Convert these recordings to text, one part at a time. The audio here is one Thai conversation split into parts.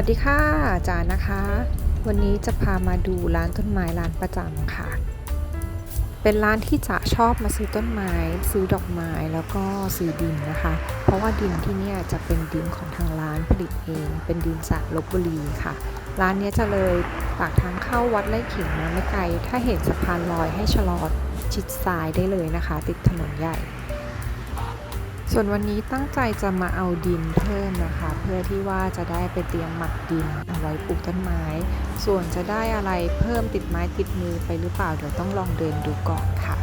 วัสดีค่ะอาจารย์นะคะ วันนี้จะพามาดูร้านต้นไม้ร้านประจำค่ะ เป็นร้านที่จะชอบมาซื้อต้นไม้ ซื้อดอกไม้แล้วก็ซื้อดินนะคะ เพราะว่าดินที่นี่จะเป็นดินของทางร้านผลิตเอง เป็นดินจากลบบุรีค่ะ ร้านนี้จะเลยปากทางเข้าวัดไร่ขิงมาไม่ไกล ถ้าเห็นสะพานลอยให้ชะลอชิดซ้ายได้เลยนะคะ ติดถนนใหญ่ ส่วนวันนี้ตั้งใจจะมาเอาดินเพิ่มนะคะ เพื่อที่ว่าจะได้ไปเตรียมหมักดินเอาไว้ปลูกต้นไม้ ส่วนจะได้อะไรเพิ่มติดไม้ติดมือไปหรือเปล่าเดี๋ยวต้องลองเดินดูก่อนค่ะ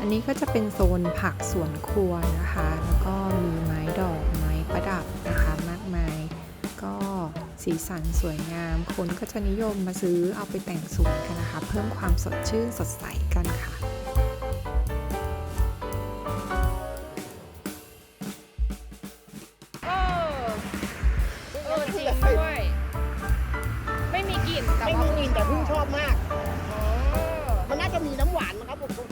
อันนี้ก็จะเป็นโซนผักสวนครัวนะคะ แล้วก็มีไม้ดอกไม้ประดับนะคะมากมาย ก็สีสันสวยงาม คนก็จะนิยมมาซื้อเอาไปแต่งสวนกันนะคะ เพิ่มความสดชื่นสดใสกันค่ะเออเออจริงด้วย ไม่มีกลิ่นแต่ไม่ว่ามีกลิ่นแต่พึ่งชอบมากอ๋อมันน่าจะมีน้ำหวานนะครับผม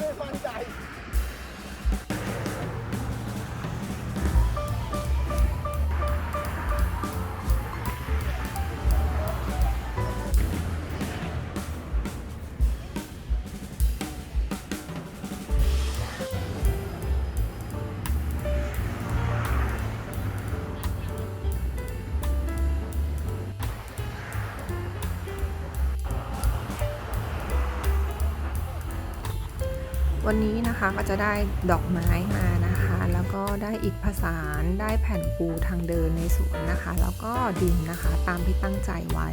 วันนี้นะคะก็จะได้ดอกไม้มานะคะ แล้วก็ได้อิฐผสานได้แผ่นปูทางเดินในสวนนะคะ แล้วก็ดินนะคะตามที่ตั้งใจไว้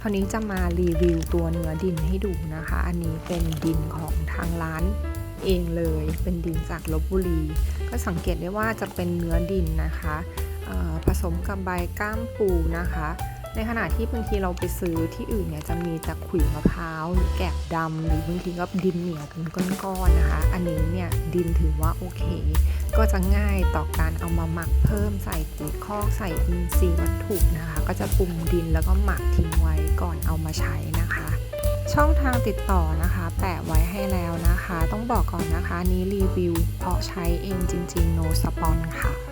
คราวนี้จะมารีวิวตัวเนื้อดินให้ดูนะคะ อันนี้เป็นดินของทางร้านเองเลยเป็นดินจากลบบุรี ก็สังเกตได้ว่าจะเป็นเนื้อดินนะคะผสมกับใบก้ามปูนะคะ ในขณะที่บางทีเราไปซื้อที่อื่นเนี่ยจะมีแต่ขุยมะพร้าวหรือแกบดำหรือบางทีก็ดินเหนียวเป็นก้อนๆนะคะ อันนี้เนี่ยดินถือว่าโอเค ก็จะง่ายต่อการเอามาหมักเพิ่มใส่ปุ๋ยคอกใส่อินทรีย์วัตถุนะคะ ก็จะปรุงดินแล้วก็หมักทิ้งไว้ก่อนเอามาใช้นะคะ ช่องทางติดต่อนะคะ แปะไว้ให้แล้วนะคะ ต้องบอกก่อนนะคะนี้รีวิวเพาะใช้เองจริงๆ no สปอนค่ะ